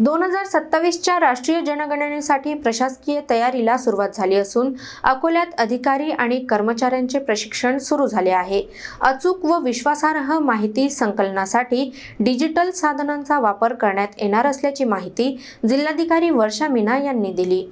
दोन हजार सत्तावीसच्या राष्ट्रीय जनगणनेसाठी प्रशासकीय तयारीला सुरुवात झाली असून अकोल्यात अधिकारी आणि कर्मचाऱ्यांचे प्रशिक्षण सुरू झाले आहे. अचूक व विश्वासार्ह माहिती संकलनासाठी डिजिटल साधनांचा वापर करण्यात येणार असल्याची माहिती जिल्हाधिकारी वर्षा मीना यांनी दिली.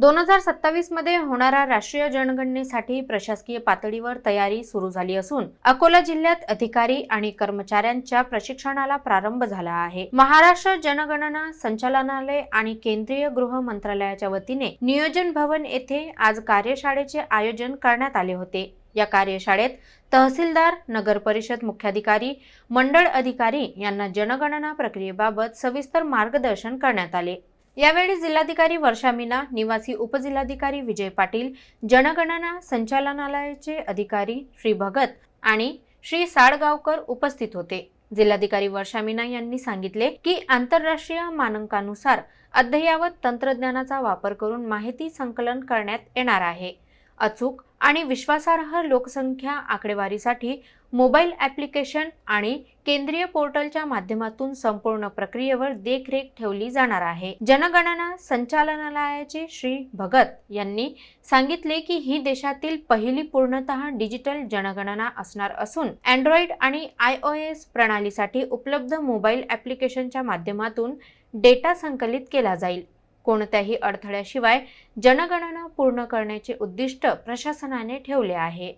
दोन हजार सत्तावीसमध्ये होणाऱ्या राष्ट्रीय जनगणनेसाठी प्रशासकीय पातळीवर तयारी सुरू झाली असून अकोला जिल्ह्यात अधिकारी आणि कर्मचाऱ्यांच्या प्रशिक्षणाला प्रारंभ झाला आहे. महाराष्ट्र जनगणना संचालनालय आणि केंद्रीय गृह मंत्रालयाच्या वतीने नियोजन भवन येथे आज कार्यशाळेचे आयोजन करण्यात आले होते. या कार्यशाळेत तहसीलदार नगर परिषद मुख्याधिकारी मंडळ अधिकारी यांना जनगणना प्रक्रियेबाबत सविस्तर मार्गदर्शन करण्यात आले. यावेळी जिल्हाधिकारी वर्षा मीना निवासी उपजिल्हाधिकारी विजय पाटील जनगणना संचालनालयाचे अधिकारी श्री भगत आणि श्री साळगावकर उपस्थित होते. जिल्हाधिकारी वर्षा मीना यांनी सांगितले की आंतरराष्ट्रीय मानकानुसार अद्ययावत तंत्रज्ञानाचा वापर करून माहिती संकलन करण्यात येणार आहे. अचूक आणि विश्वासार्ह लोकसंख्या आकडेवारीसाठी मोबाईल ॲप्लिकेशन आणि केंद्रीय पोर्टलच्या माध्यमातून संपूर्ण प्रक्रियेवर देखरेख ठेवली जाणार आहे. जनगणना संचालनालयाचे श्री भगत यांनी सांगितले की ही देशातील पहिली पूर्णतः डिजिटल जनगणना असणार असून अँड्रॉइड आणि आय ओ एस प्रणालीसाठी उपलब्ध मोबाईल ॲप्लिकेशनच्या माध्यमातून डेटा संकलित केला जाईल. कोणत्याही अडथळ्याशिवाय जनगणना पूर्ण करण्याचे उद्दिष्ट प्रशासनाने ठेवले आहे.